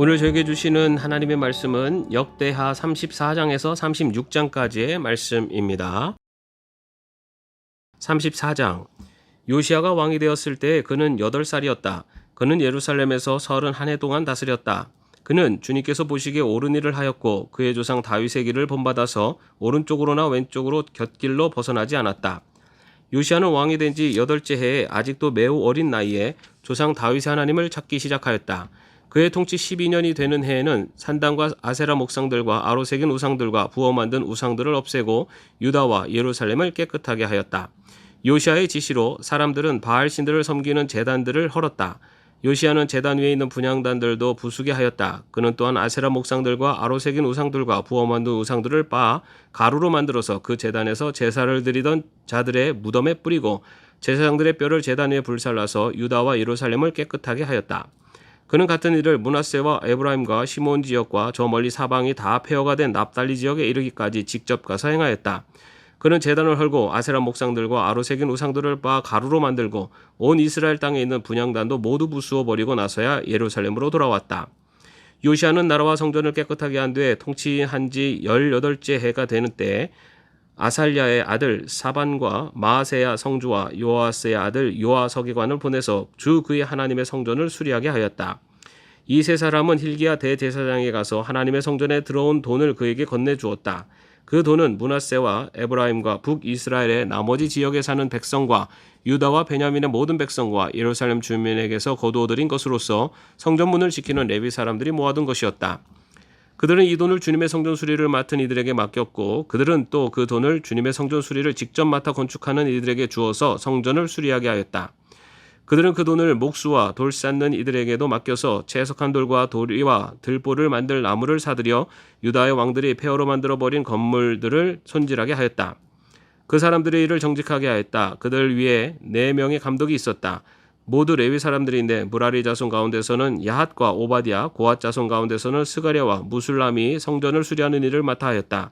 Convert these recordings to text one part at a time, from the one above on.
오늘 저에게 주시는 하나님의 말씀은 역대하 34장에서 36장까지의 말씀입니다. 34장 요시아가 왕이 되었을 때 그는 8살이었다. 그는 예루살렘에서 31해 동안 다스렸다. 그는 주님께서 보시기에 옳은 일을 하였고 그의 조상 다윗의 길을 본받아서 오른쪽으로나 왼쪽으로 곁길로 벗어나지 않았다. 요시아는 왕이 된 지 여덟째 해에 아직도 매우 어린 나이에 조상 다윗의 하나님을 찾기 시작하였다. 그의 통치 12년이 되는 해에는 산당과 아세라 목상들과 아로 새긴 우상들과 부어 만든 우상들을 없애고 유다와 예루살렘을 깨끗하게 하였다. 요시아의 지시로 사람들은 바알 신들을 섬기는 제단들을 헐었다. 요시아는 제단 위에 있는 분향단들도 부수게 하였다. 그는 또한 아세라 목상들과 아로 새긴 우상들과 부어 만든 우상들을 빻아 가루로 만들어서 그 제단에서 제사를 드리던 자들의 무덤에 뿌리고 제사장들의 뼈를 제단 위에 불살라서 유다와 예루살렘을 깨끗하게 하였다. 그는 같은 일을 문하세와 에브라임과 시몬 지역과 저 멀리 사방이 다 폐허가 된 납달리 지역에 이르기까지 직접 가서 행하였다. 그는 제단을 헐고 아세라 목상들과 아로 새긴 우상들을 빻아 가루로 만들고 온 이스라엘 땅에 있는 분향단도 모두 부수어 버리고 나서야 예루살렘으로 돌아왔다. 요시아는 나라와 성전을 깨끗하게 한 뒤에 통치한 지 18째 해가 되는 때에 아살랴의 아들 사반과 마아세야 성주와 요아스의 아들 요아 서기관을 보내서 주 그의 하나님의 성전을 수리하게 하였다. 이 세 사람은 힐기야 대제사장에 가서 하나님의 성전에 들어온 돈을 그에게 건네주었다. 그 돈은 문하세와 에브라임과 북이스라엘의 나머지 지역에 사는 백성과 유다와 베냐민의 모든 백성과 예루살렘 주민에게서 거두어들인 것으로서 성전문을 지키는 레위 사람들이 모아둔 것이었다. 그들은 이 돈을 주님의 성전 수리를 맡은 이들에게 맡겼고 그들은 또 그 돈을 주님의 성전 수리를 직접 맡아 건축하는 이들에게 주어서 성전을 수리하게 하였다. 그들은 그 돈을 목수와 돌 쌓는 이들에게도 맡겨서 채석한 돌과 도리와 들보를 만들 나무를 사들여 유다의 왕들이 폐허로 만들어 버린 건물들을 손질하게 하였다. 그 사람들의 일을 정직하게 하였다. 그들 위에 네 명의 감독이 있었다. 모두 레위 사람들인데 무라리 자손 가운데서는 야핫과 오바디아, 고앗 자손 가운데서는 스가랴와 무술람이 성전을 수리하는 일을 맡아 하였다.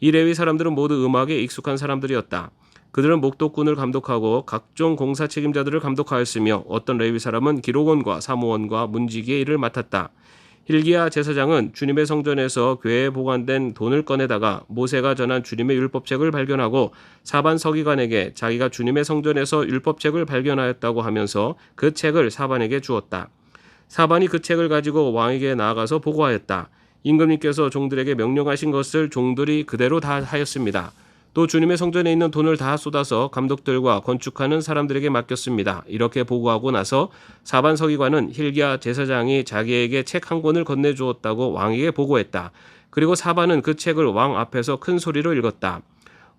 이 레위 사람들은 모두 음악에 익숙한 사람들이었다. 그들은 목독군을 감독하고 각종 공사 책임자들을 감독하였으며 어떤 레위 사람은 기록원과 사무원과 문지기의 일을 맡았다. 힐기야 제사장은 주님의 성전에서 괴에 보관된 돈을 꺼내다가 모세가 전한 주님의 율법책을 발견하고 사반 서기관에게 자기가 주님의 성전에서 율법책을 발견하였다고 하면서 그 책을 사반에게 주었다. 사반이 그 책을 가지고 왕에게 나아가서 보고하였다. 임금님께서 종들에게 명령하신 것을 종들이 그대로 다 하였습니다. 또 주님의 성전에 있는 돈을 다 쏟아서 감독들과 건축하는 사람들에게 맡겼습니다. 이렇게 보고하고 나서 사반 서기관은 힐기야 제사장이 자기에게 책 한 권을 건네주었다고 왕에게 보고했다. 그리고 사반은 그 책을 왕 앞에서 큰 소리로 읽었다.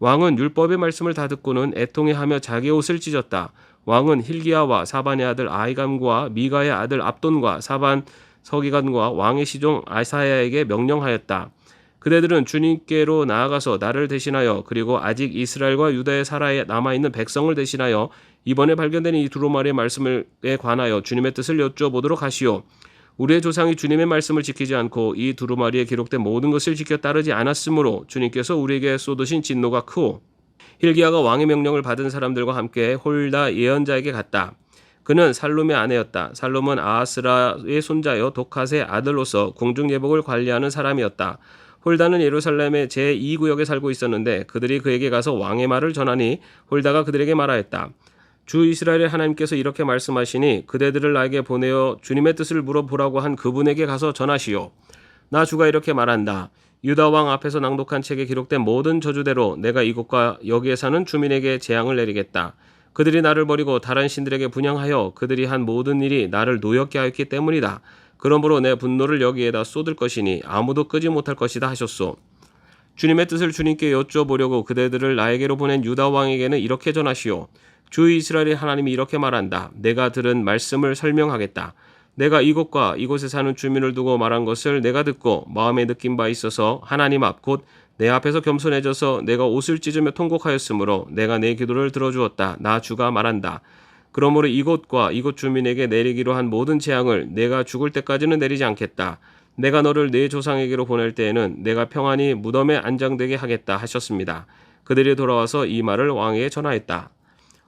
왕은 율법의 말씀을 다 듣고는 애통해하며 자기 옷을 찢었다. 왕은 힐기야와 사반의 아들 아이감과 미가의 아들 압돈과 사반 서기관과 왕의 시종 아사야에게 명령하였다. 그대들은 주님께로 나아가서 나를 대신하여 그리고 아직 이스라엘과 유다에 살아 남아 있는 백성을 대신하여 이번에 발견된 이 두루마리의 말씀에 관하여 주님의 뜻을 여쭈어보도록 하시오. 우리의 조상이 주님의 말씀을 지키지 않고 이 두루마리에 기록된 모든 것을 지켜 따르지 않았으므로 주님께서 우리에게 쏟으신 진노가 크오. 힐기야가 왕의 명령을 받은 사람들과 함께 홀다 예언자에게 갔다. 그는 살롬의 아내였다. 살롬은 아하스라의 손자여 독핫의 아들로서 궁중 예복을 관리하는 사람이었다. 홀다는 예루살렘의 제2구역에 살고 있었는데 그들이 그에게 가서 왕의 말을 전하니 홀다가 그들에게 말하였다. 주 이스라엘의 하나님께서 이렇게 말씀하시니 그대들을 나에게 보내어 주님의 뜻을 물어보라고 한 그분에게 가서 전하시오. 나 주가 이렇게 말한다. 유다 왕 앞에서 낭독한 책에 기록된 모든 저주대로 내가 이곳과 여기에 사는 주민에게 재앙을 내리겠다. 그들이 나를 버리고 다른 신들에게 분양하여 그들이 한 모든 일이 나를 노엽게 하였기 때문이다. 그러므로 내 분노를 여기에다 쏟을 것이니 아무도 끄지 못할 것이다 하셨소. 주님의 뜻을 주님께 여쭈어보려고 그대들을 나에게로 보낸 유다 왕에게는 이렇게 전하시오. 주 이스라엘의 하나님이 이렇게 말한다. 내가 들은 말씀을 설명하겠다. 내가 이곳과 이곳에 사는 주민을 두고 말한 것을 내가 듣고 마음에 느낀 바 있어서 하나님 앞 곧 내 앞에서 겸손해져서 내가 옷을 찢으며 통곡하였으므로 내가 내 기도를 들어주었다. 나 주가 말한다. 그러므로 이곳과 이곳 주민에게 내리기로 한 모든 재앙을 내가 죽을 때까지는 내리지 않겠다. 내가 너를 내 조상에게로 보낼 때에는 내가 평안히 무덤에 안장되게 하겠다 하셨습니다. 그들이 돌아와서 이 말을 왕에게 전하였다.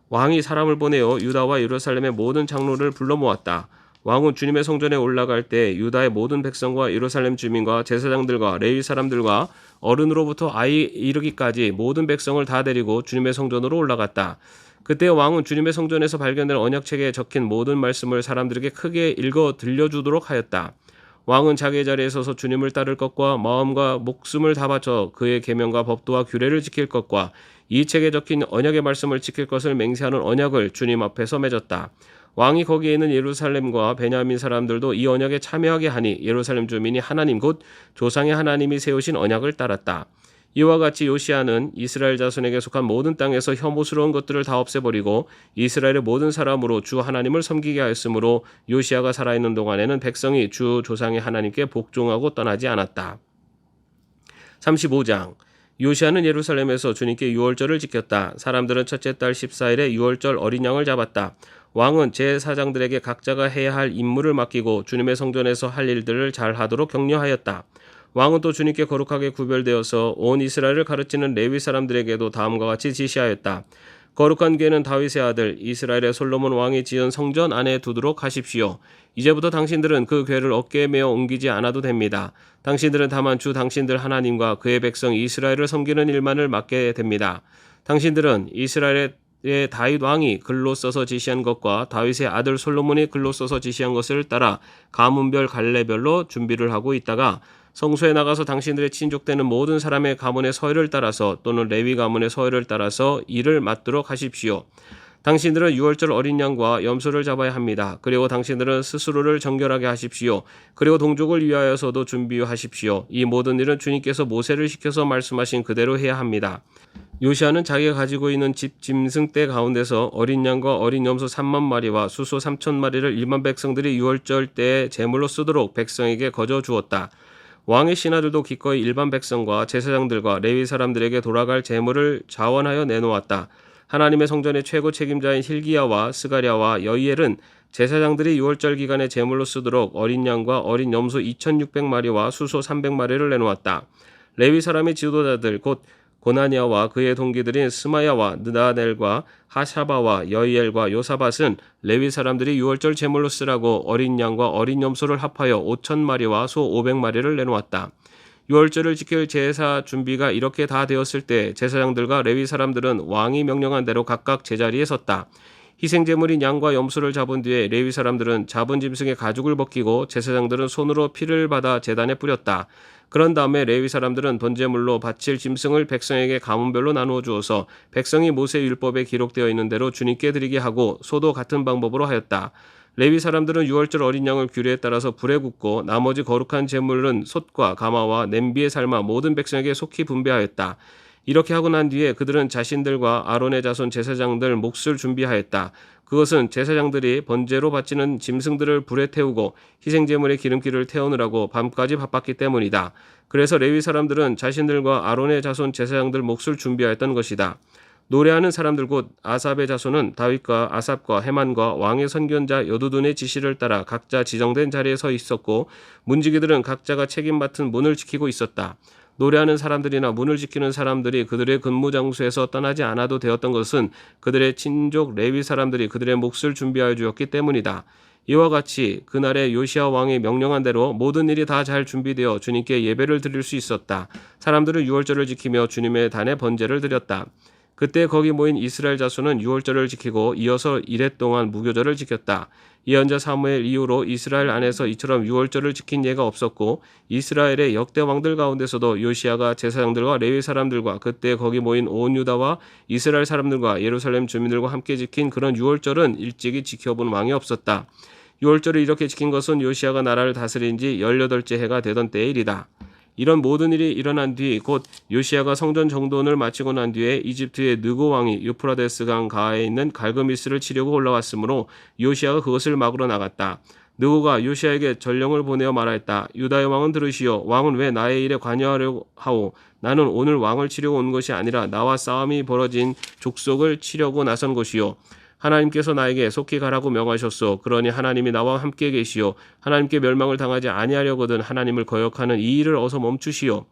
왕이 사람을 보내어 유다와 예루살렘의 모든 장로를 불러 모았다. 왕은 주님의 성전에 올라갈 때 유다의 모든 백성과 예루살렘 주민과 제사장들과 레위 사람들과 어른으로부터 아이 이르기까지 모든 백성을 다 데리고 주님의 성전으로 올라갔다. 그때 왕은 주님의 성전에서 발견된 언약책에 적힌 모든 말씀을 사람들에게 크게 읽어 들려주도록 하였다. 왕은 자기의 자리에 서서 주님을 따를 것과 마음과 목숨을 다 바쳐 그의 계명과 법도와 규례를 지킬 것과 이 책에 적힌 언약의 말씀을 지킬 것을 맹세하는 언약을 주님 앞에서 맺었다. 왕이 거기에 있는 예루살렘과 베냐민 사람들도 이 언약에 참여하게 하니 예루살렘 주민이 하나님 곧 조상의 하나님이 세우신 언약을 따랐다. 이와 같이 요시아는 이스라엘 자손에게 속한 모든 땅에서 혐오스러운 것들을 다 없애버리고 이스라엘의 모든 사람으로 주 하나님을 섬기게 하였으므로 요시아가 살아있는 동안에는 백성이 주 조상의 하나님께 복종하고 떠나지 않았다. 35장 요시아는 예루살렘에서 주님께 유월절을 지켰다. 사람들은 첫째 달 14일에 유월절 어린 양을 잡았다. 왕은 제사장들에게 각자가 해야 할 임무를 맡기고 주님의 성전에서 할 일들을 잘 하도록 격려하였다. 왕은 또 주님께 거룩하게 구별되어서 온 이스라엘을 가르치는 레위 사람들에게도 다음과 같이 지시하였다. 거룩한 괴는 다윗의 아들 이스라엘의 솔로몬 왕이 지은 성전 안에 두도록 하십시오. 이제부터 당신들은 그 괴를 어깨에 메어 옮기지 않아도 됩니다. 당신들은 다만 주 당신들 하나님과 그의 백성 이스라엘을 섬기는 일만을 맡게 됩니다. 당신들은 이스라엘의 다윗 왕이 글로 써서 지시한 것과 다윗의 아들 솔로몬이 글로 써서 지시한 것을 따라 가문별 갈래별로 준비를 하고 있다가 성소에 나가서 당신들의 친족되는 모든 사람의 가문의 서열을 따라서 또는 레위 가문의 서열을 따라서 일을 맡도록 하십시오. 당신들은 유월절 어린 양과 염소를 잡아야 합니다. 그리고 당신들은 스스로를 정결하게 하십시오. 그리고 동족을 위하여서도 준비하십시오. 이 모든 일은 주님께서 모세를 시켜서 말씀하신 그대로 해야 합니다. 요시아는 자기가 가지고 있는 집 짐승 떼 가운데서 어린 양과 어린 염소 3만 마리와 수소 3천 마리를 일반 백성들이 유월절 때에 제물로 쓰도록 백성에게 거저 주었다. 왕의 신하들도 기꺼이 일반 백성과 제사장들과 레위 사람들에게 돌아갈 재물을 자원하여 내놓았다. 하나님의 성전의 최고 책임자인 힐기야와 스가랴와 여이엘은 제사장들이 6월절 기간에 제물로 쓰도록 어린 양과 어린 염소 2600마리와 수소 300마리를 내놓았다. 레위 사람의 지도자들 곧 고나니아와 그의 동기들인 스마야와 느다넬과 하샤바와 여이엘과 요사밭은 레위 사람들이 유월절 제물로 쓰라고 어린 양과 어린 염소를 합하여 5천 마리와 소 500마리를 내놓았다. 유월절을 지킬 제사 준비가 이렇게 다 되었을 때 제사장들과 레위 사람들은 왕이 명령한 대로 각각 제자리에 섰다. 희생 제물인 양과 염소를 잡은 뒤에 레위 사람들은 잡은 짐승의 가죽을 벗기고 제사장들은 손으로 피를 받아 제단에 뿌렸다. 그런 다음에 레위 사람들은 번제물로 바칠 짐승을 백성에게 가문별로 나누어 주어서 백성이 모세 율법에 기록되어 있는 대로 주님께 드리게 하고 소도 같은 방법으로 하였다. 레위 사람들은 유월절 어린 양을 규례에 따라서 불에 굽고 나머지 거룩한 제물은 솥과 가마와 냄비에 삶아 모든 백성에게 속히 분배하였다. 이렇게 하고 난 뒤에 그들은 자신들과 아론의 자손 제사장들 몫을 준비하였다. 그것은 제사장들이 번제로 바치는 짐승들을 불에 태우고 희생제물의 기름기를 태우느라고 밤까지 바빴기 때문이다. 그래서 레위 사람들은 자신들과 아론의 자손 제사장들 몫을 준비하였던 것이다. 노래하는 사람들 곧 아삽의 자손은 다윗과 아삽과 해만과 왕의 선견자 여두둔의 지시를 따라 각자 지정된 자리에 서 있었고 문지기들은 각자가 책임 맡은 문을 지키고 있었다. 노래하는 사람들이나 문을 지키는 사람들이 그들의 근무 장소에서 떠나지 않아도 되었던 것은 그들의 친족 레위 사람들이 그들의 몫을 준비하여 주었기 때문이다. 이와 같이 그날의 요시아 왕이 명령한 대로 모든 일이 다 잘 준비되어 주님께 예배를 드릴 수 있었다. 사람들은 유월절을 지키며 주님의 단에 번제를 드렸다. 그때 거기 모인 이스라엘 자손은 유월절을 지키고 이어서 이래 동안 무교절을 지켰다. 예언자 사무엘 이후로 이스라엘 안에서 이처럼 유월절을 지킨 예가 없었고 이스라엘의 역대 왕들 가운데서도 요시아가 제사장들과 레위 사람들과 그때 거기 모인 온 유다와 이스라엘 사람들과 예루살렘 주민들과 함께 지킨 그런 유월절은 일찍이 지켜본 왕이 없었다. 유월절을 이렇게 지킨 것은 요시아가 나라를 다스린 지 18째 해가 되던 때의 일이다. 이런 모든 일이 일어난 뒤 곧 요시아가 성전 정돈을 마치고 난 뒤에 이집트의 느고 왕이 유프라데스 강 가에 있는 갈그미스를 치려고 올라왔으므로 요시아가 그것을 막으러 나갔다. 느고가 요시아에게 전령을 보내어 말하였다. 유다의 왕은 들으시오. 왕은 왜 나의 일에 관여하려 하오? 나는 오늘 왕을 치려고 온 것이 아니라 나와 싸움이 벌어진 족속을 치려고 나선 것이오. 하나님께서 나에게 속히 가라고 명하셨소. 그러니 하나님이 나와 함께 계시오. 하나님께 멸망을 당하지 아니하려거든 하나님을 거역하는 이 일을 어서 멈추시오.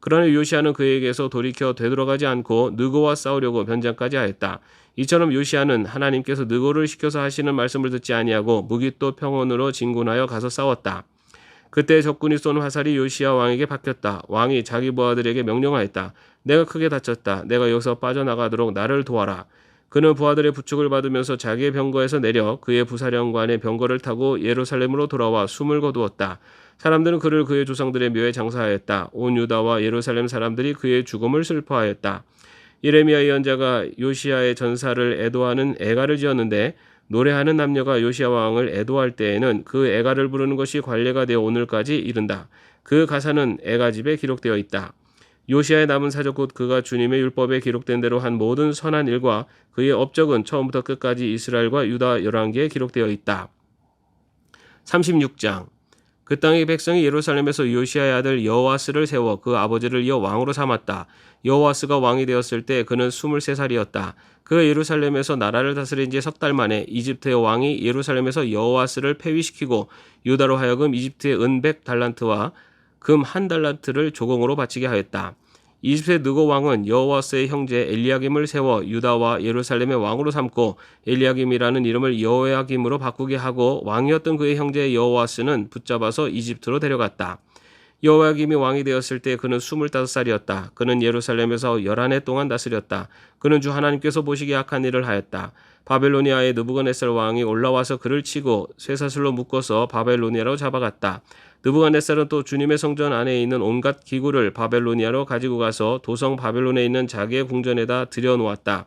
그러나 요시아는 그에게서 돌이켜 되돌아가지 않고 느고와 싸우려고 변장까지 하였다. 이처럼 요시아는 하나님께서 느고를 시켜서 하시는 말씀을 듣지 아니하고 무기또 평원으로 진군하여 가서 싸웠다. 그때 적군이 쏜 화살이 요시아 왕에게 박혔다. 왕이 자기 부하들에게 명령하였다. 내가 크게 다쳤다. 내가 여기서 빠져나가도록 나를 도와라. 그는 부하들의 부축을 받으면서 자기의 병거에서 내려 그의 부사령관의 병거를 타고 예루살렘으로 돌아와 숨을 거두었다. 사람들은 그를 그의 조상들의 묘에 장사하였다. 온 유다와 예루살렘 사람들이 그의 죽음을 슬퍼하였다. 예레미야 예언자가 요시아의 전사를 애도하는 애가를 지었는데 노래하는 남녀가 요시아 왕을 애도할 때에는 그 애가를 부르는 것이 관례가 되어 오늘까지 이른다. 그 가사는 애가집에 기록되어 있다. 요시아의 남은 사적 곧 그가 주님의 율법에 기록된 대로 한 모든 선한 일과 그의 업적은 처음부터 끝까지 이스라엘과 유다 열왕기에 기록되어 있다. 36장 그 땅의 백성이 예루살렘에서 요시아의 아들 여호와스를 세워 그 아버지를 이어 왕으로 삼았다. 여호와스가 왕이 되었을 때 그는 23살이었다. 그 예루살렘에서 나라를 다스린 지 석 달 만에 이집트의 왕이 예루살렘에서 여호와스를 폐위시키고 유다로 하여금 이집트의 은백 달란트와 금 한 달란트를 조공으로 바치게 하였다. 이집트의 느고 왕은 여호와스의 형제 엘리야김을 세워 유다와 예루살렘의 왕으로 삼고 엘리야김이라는 이름을 여호야김으로 바꾸게 하고 왕이었던 그의 형제 여호와스는 붙잡아서 이집트로 데려갔다. 여호야김이 왕이 되었을 때 그는 스물다섯 살이었다. 그는 예루살렘에서 열한 해 동안 다스렸다. 그는 주 하나님께서 보시기에 악한 일을 하였다. 바벨로니아의 느부갓네살 왕이 올라와서 그를 치고 쇠사슬로 묶어서 바벨로니아로 잡아갔다. 느부갓네살은 또 주님의 성전 안에 있는 온갖 기구를 바벨로니아로 가지고 가서 도성 바벨론에 있는 자기의 궁전에다 들여놓았다.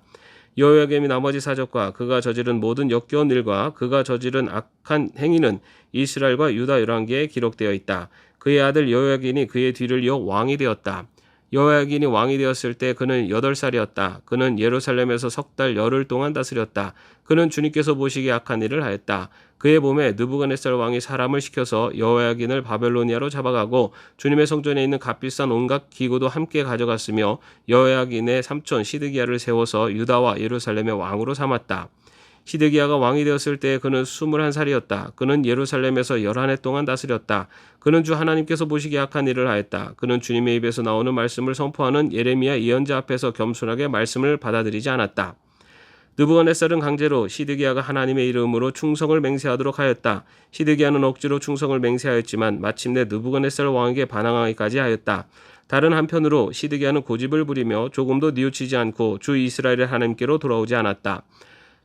여호야김이 나머지 사적과 그가 저지른 모든 역겨운 일과 그가 저지른 악한 행위는 이스라엘과 유다 열왕기에 기록되어 있다. 그의 아들 여호야긴이 그의 뒤를 이어 왕이 되었다. 여호야긴이 왕이 되었을 때 그는 여덟 살이었다. 그는 예루살렘에서 석 달 열흘 동안 다스렸다. 그는 주님께서 보시기에 악한 일을 하였다. 그의 봄에 느부갓네살 왕이 사람을 시켜서 여호야긴을 바벨로니아로 잡아가고 주님의 성전에 있는 값비싼 온갖 기구도 함께 가져갔으며 여호야긴의 삼촌 시드기야를 세워서 유다와 예루살렘의 왕으로 삼았다. 시드기야가 왕이 되었을 때 그는 21살이었다. 그는 예루살렘에서 열한 해 동안 다스렸다. 그는 주 하나님께서 보시기에 악한 일을 하였다. 그는 주님의 입에서 나오는 말씀을 선포하는 예레미야 예언자 앞에서 겸손하게 말씀을 받아들이지 않았다. 느부갓네살은 강제로 시드기야가 하나님의 이름으로 충성을 맹세하도록 하였다. 시드기야는 억지로 충성을 맹세하였지만 마침내 느부갓네살 왕에게 반항하기까지 하였다. 다른 한편으로 시드기야는 고집을 부리며 조금도 뉘우치지 않고 주 이스라엘의 하나님께로 돌아오지 않았다.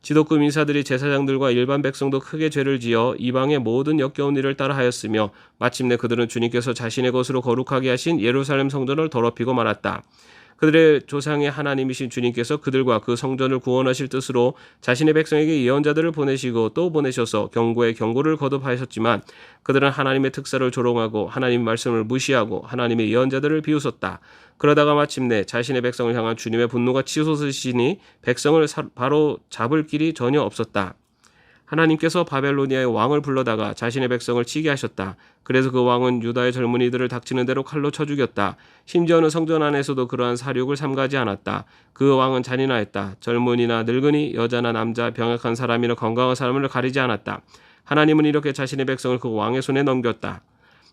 지도급 인사들이 제사장들과 일반 백성도 크게 죄를 지어 이방의 모든 역겨운 일을 따라 하였으며 마침내 그들은 주님께서 자신의 것으로 거룩하게 하신 예루살렘 성전을 더럽히고 말았다. 그들의 조상의 하나님이신 주님께서 그들과 그 성전을 구원하실 뜻으로 자신의 백성에게 예언자들을 보내시고 또 보내셔서 경고에 경고를 거듭하셨지만 그들은 하나님의 특사를 조롱하고 하나님 말씀을 무시하고 하나님의 예언자들을 비웃었다. 그러다가 마침내 자신의 백성을 향한 주님의 분노가 치솟으시니 백성을 바로 잡을 길이 전혀 없었다. 하나님께서 바벨로니아의 왕을 불러다가 자신의 백성을 치게 하셨다. 그래서 그 왕은 유다의 젊은이들을 닥치는 대로 칼로 쳐 죽였다. 심지어는 성전 안에서도 그러한 사륙을 삼가지 않았다. 그 왕은 잔인하였다. 젊은이나 늙은이, 여자나 남자, 병약한 사람이나 건강한 사람을 가리지 않았다. 하나님은 이렇게 자신의 백성을 그 왕의 손에 넘겼다.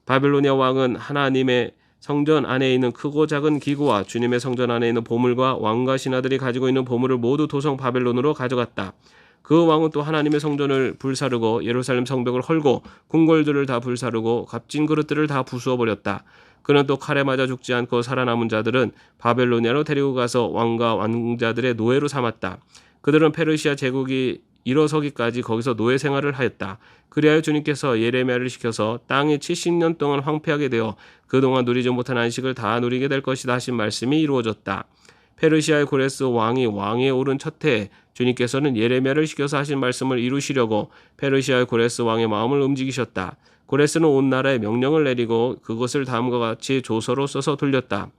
바벨로니아 왕은 하나님의 성전 안에 있는 크고 작은 기구와 주님의 성전 안에 있는 보물과 왕과 신하들이 가지고 있는 보물을 모두 도성 바벨론으로 가져갔다. 그 왕은 또 하나님의 성전을 불사르고 예루살렘 성벽을 헐고 궁궐들을 다 불사르고 값진 그릇들을 다 부수어 버렸다. 그는 또 칼에 맞아 죽지 않고 살아남은 자들은 바벨로니아로 데리고 가서 왕과 왕자들의 노예로 삼았다. 그들은 페르시아 제국이 일어서기까지 거기서 노예 생활을 하였다. 그리하여 주님께서 예레미야를 시켜서 땅이 70년 동안 황폐하게 되어 그동안 누리지 못한 안식을 다 누리게 될 것이다 하신 말씀이 이루어졌다. 페르시아의 고레스 왕이 왕에 오른 첫 해에 주님께서는 예레미야를 시켜서 하신 말씀을 이루시려고 페르시아의 고레스 왕의 마음을 움직이셨다. 고레스는 온 나라에 명령을 내리고 그것을 다음과 같이 조서로 써서 돌렸다.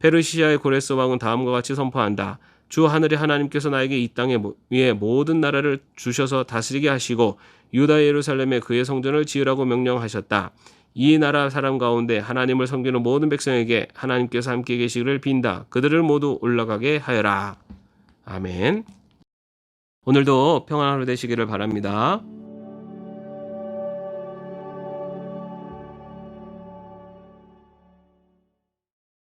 페르시아의 고레스 왕은 다음과 같이 선포한다. 주 하늘의 하나님께서 나에게 이 땅에 위에 모든 나라를 주셔서 다스리게 하시고 유다 예루살렘에 그의 성전을 지으라고 명령하셨다. 이 나라 사람 가운데 하나님을 섬기는 모든 백성에게 하나님께서 함께 계시기를 빈다. 그들을 모두 올라가게 하여라. 아멘. 오늘도 평안한 하루 되시기를 바랍니다.